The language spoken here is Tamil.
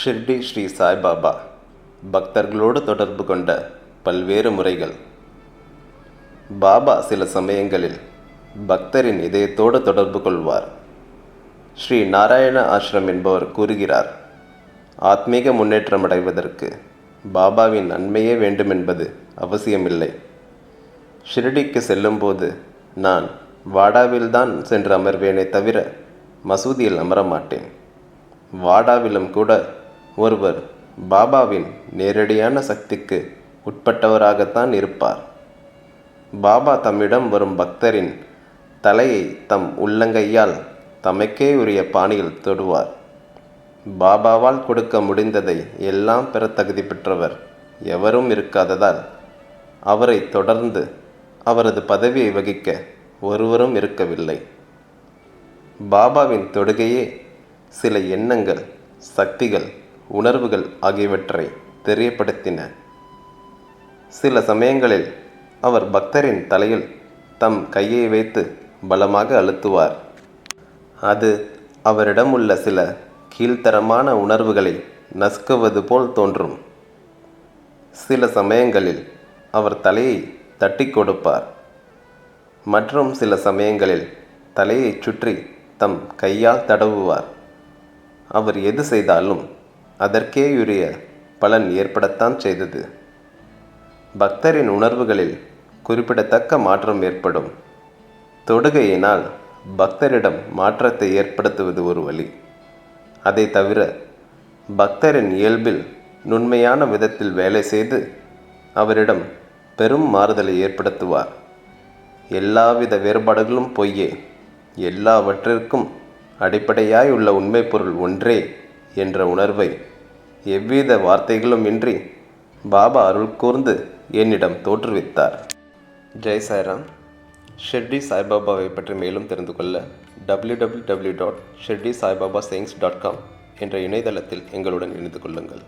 ஷிர்டி ஸ்ரீ சாய்பாபா பக்தர்களோடு தொடர்பு கொண்ட பல்வேறு முறைகள். பாபா சில சமயங்களில் பக்தரின் இதயத்தோடு தொடர்பு கொள்வார். ஸ்ரீ நாராயண ஆசிரம் என்பவர் கூறுகிறார் ஆத்மீக முன்னேற்றம் அடைவதற்கு பாபாவின் நன்மையே வேண்டுமென்பது அவசியமில்லை. ஷிரடிக்கு செல்லும்போது நான் வாடாவில்தான் சென்று அமர்வேனே தவிர மசூதியில் அமரமாட்டேன். வாடாவிலும் கூட ஒருவர் பாபாவின் நேரடியான சக்திக்கு உட்பட்டவராகத்தான் இருப்பார். பாபா தம்மிடம் வரும் பக்தரின் தலையை தம் உள்ளங்கையால் தமக்கே உரிய பாணியில் தொடுவார். பாபாவால் கொடுக்க முடிந்ததை எல்லாம் பெற தகுதி பெற்றவர் எவரும் இருக்காததால் அவரை தொடர்ந்து அவரது பதவியை வகிக்க ஒருவரும் இருக்கவில்லை. பாபாவின் தொடுகையே சில எண்ணங்கள் சக்திகள் உணர்வுகள் ஆகியவற்றை தெரியப்படுத்தின. சில சமயங்களில் அவர் பக்தரின் தலையில் தம் கையை வைத்து பலமாக அழுத்துவார். அது அவரிடம் உள்ள சில கீழ்த்தரமான உணர்வுகளை நசுக்குவது போல் தோன்றும். சில சமயங்களில் அவர் தலையை தட்டி கொடுப்பார். மற்றும் சில சமயங்களில் தலையை சுற்றி தம் கையால் தடவுவார். அவர் எது செய்தாலும் அதற்கேயுரிய பலன் ஏற்படத்தான் செய்தது. பக்தரின் உணர்வுகளில் குறிப்பிடத்தக்க மாற்றம் ஏற்படும். தொடுகையினால் பக்தரிடம் மாற்றத்தை ஏற்படுத்துவது ஒரு வழி. அதை தவிர பக்தரின் இயல்பில் நுண்மையான விதத்தில் வேலை செய்து அவரிடம் பெரும் மாறுதலை ஏற்படுத்துவார். எல்லாவித வேறுபாடுகளும் பொய்யே எல்லாவற்றிற்கும் அடிப்படையாய் உள்ள உண்மை பொருள் ஒன்றே என்ற உணர்வை எவ்வித வார்த்தைகளும் இன்றி பாபா அருள் கூர்ந்து என்னிடம் தோற்றுவித்தார். ஜெய் சாய்ராம். ஷெர்டி சாய்பாபாவை பற்றி மேலும் தெரிந்து கொள்ள W W W dot Shirdi Saibaba dot com என்ற இணையதளத்தில் எங்களுடன் இணைந்து கொள்ளுங்கள்.